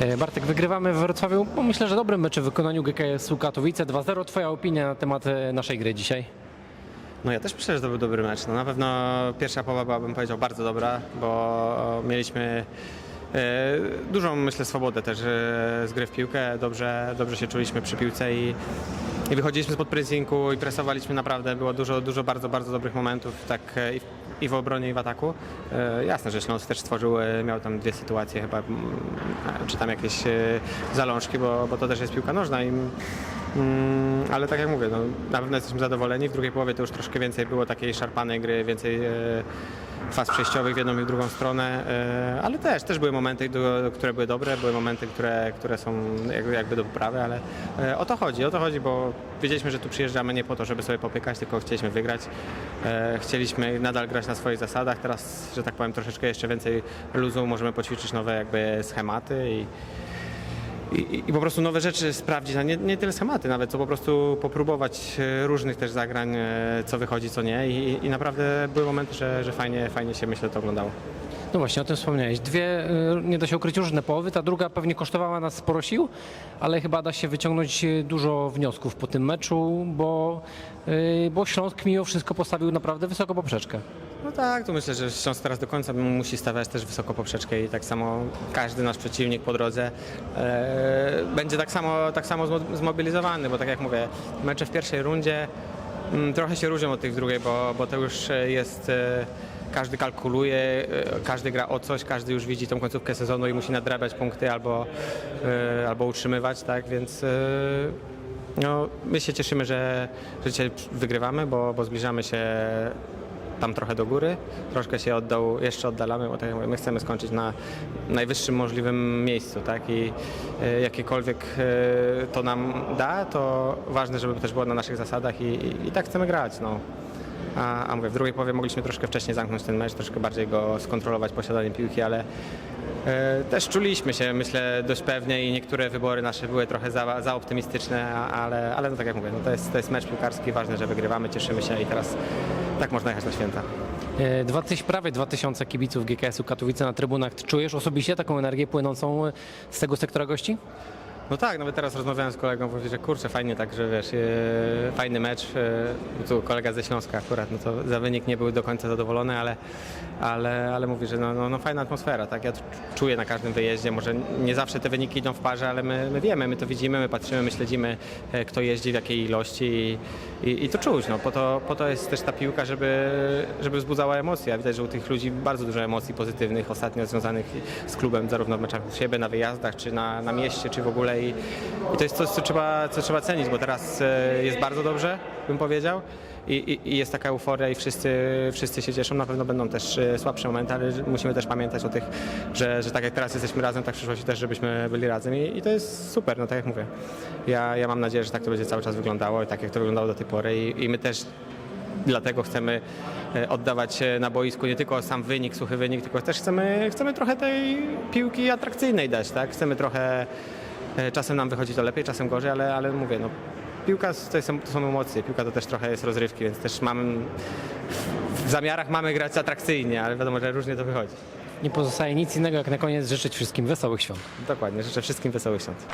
E, Bartek, wygrywamy w Wrocławiu, bo myślę, że dobrym meczem w wykonaniu GKS-u Katowice 2-0. Twoja opinia na temat e, naszej gry dzisiaj? No ja też myślę, że to był dobry mecz. No, na pewno pierwsza połowa była, bym powiedział, bardzo dobra, bo mieliśmy e, dużą, myślę, swobodę też z gry w piłkę. Dobrze, dobrze się czuliśmy przy piłce i, i wychodziliśmy spod pressingu i presowaliśmy naprawdę. Było dużo, dużo bardzo, bardzo dobrych momentów tak e, i w, i w obronie, i w ataku. E, jasne, że Śląsk też stworzył, e, miał tam dwie sytuacje chyba, mm, czy tam jakieś e, zalążki, bo, bo to też jest piłka nożna i Mm, ale tak jak mówię, no, na pewno jesteśmy zadowoleni. W drugiej połowie to już troszkę więcej było takiej szarpanej gry, więcej e, faz przejściowych w jedną i w drugą stronę, e, ale też, też były momenty, do, które były dobre, były momenty, które, które są jakby, jakby do poprawy, ale e, o to chodzi, o to chodzi, bo wiedzieliśmy, że tu przyjeżdżamy nie po to, żeby sobie popykać, tylko chcieliśmy wygrać. E, chcieliśmy nadal grać na swoich zasadach, teraz, że tak powiem, troszeczkę jeszcze więcej luzu, możemy poćwiczyć nowe jakby schematy i i, po prostu nowe rzeczy sprawdzić, a nie, nie tyle schematy nawet, co po prostu popróbować e, różnych też zagrań, e, co wychodzi, co nie i, i naprawdę były momenty, że, że fajnie, fajnie się myślę to oglądało. No właśnie, o tym wspomniałeś. Dwie, e, nie da się ukryć, różne połowy. Ta druga pewnie kosztowała nas sporo sił, ale chyba da się wyciągnąć dużo wniosków po tym meczu, bo, bo Śląsk mimo wszystko postawił naprawdę wysoko poprzeczkę. No tak, to myślę, że Śląsk teraz do końca musi stawiać też wysoko poprzeczkę i tak samo każdy nasz przeciwnik po drodze e, będzie tak samo, tak samo zmo- zmobilizowany, bo tak jak mówię, mecze w pierwszej rundzie mm, trochę się różnią od tych w drugiej, bo, bo to już jest... E, każdy kalkuluje, e, każdy gra o coś, każdy już widzi tą końcówkę sezonu i musi nadrabiać punkty albo, e, albo utrzymywać, tak, więc e, no, my się cieszymy, że, że dzisiaj wygrywamy, bo, bo zbliżamy się tam trochę do góry, troszkę się oddał, jeszcze oddalamy, bo tak jak mówię, my chcemy skończyć na najwyższym możliwym miejscu, tak? I e, jakiekolwiek e, to nam da, to ważne, żeby też było na naszych zasadach i, i, i tak chcemy grać, no. A, a mówię, w drugiej połowie mogliśmy troszkę wcześniej zamknąć ten mecz, troszkę bardziej go skontrolować, posiadanie piłki, ale e, też czuliśmy się, myślę, dość pewnie i niektóre wybory nasze były trochę za, za optymistyczne, ale, ale no tak jak mówię, no to, jest, to jest mecz piłkarski, ważne, że wygrywamy, cieszymy się i teraz tak można jechać na święta. E, Dwa tyś, prawie 2000 kibiców GKS-u Katowice na trybunach. Czujesz osobiście taką energię płynącą e, z tego sektora gości? No tak, nawet teraz rozmawiałem z kolegą, powiedział, że kurczę, fajnie tak, że wiesz, e, fajny mecz, e, tu kolega ze Śląska akurat, no to za wynik nie był do końca zadowolony, ale, ale, ale mówi, że no, no, no fajna atmosfera, tak, ja czuję na każdym wyjeździe, może nie zawsze te wyniki idą w parze, ale my, my wiemy, my to widzimy, my patrzymy, my śledzimy, e, kto jeździ, w jakiej ilości i, i, i to czuć, no, po to, po to jest też ta piłka, żeby, żeby wzbudzała emocje, widać, że u tych ludzi bardzo dużo emocji pozytywnych ostatnio związanych z klubem, zarówno w meczach u siebie, na wyjazdach, czy na, na mieście, czy w ogóle i, i to jest coś, co trzeba, co trzeba cenić, bo teraz e, jest bardzo dobrze, bym powiedział. I, i, jest taka euforia i wszyscy, wszyscy się cieszą. Na pewno będą też e, słabsze momenty, ale musimy też pamiętać o tych, że, że tak jak teraz jesteśmy razem, tak w przyszłości też, żebyśmy byli razem i, i to jest super, no tak jak mówię. Ja, ja mam nadzieję, że tak to będzie cały czas wyglądało i tak jak to wyglądało do tej pory i, i my też Dlatego chcemy e, oddawać na boisku nie tylko sam wynik, suchy wynik, tylko też chcemy, chcemy trochę tej piłki atrakcyjnej dać, tak? Chcemy trochę, czasem nam wychodzi to lepiej, czasem gorzej, ale, ale mówię, no, piłka to są, to są emocje, piłka to też trochę jest rozrywki, więc też mam, w zamiarach mamy grać atrakcyjnie, ale wiadomo, że różnie to wychodzi. Nie pozostaje nic innego, jak na koniec życzyć wszystkim wesołych świąt. Dokładnie, życzę wszystkim wesołych świąt.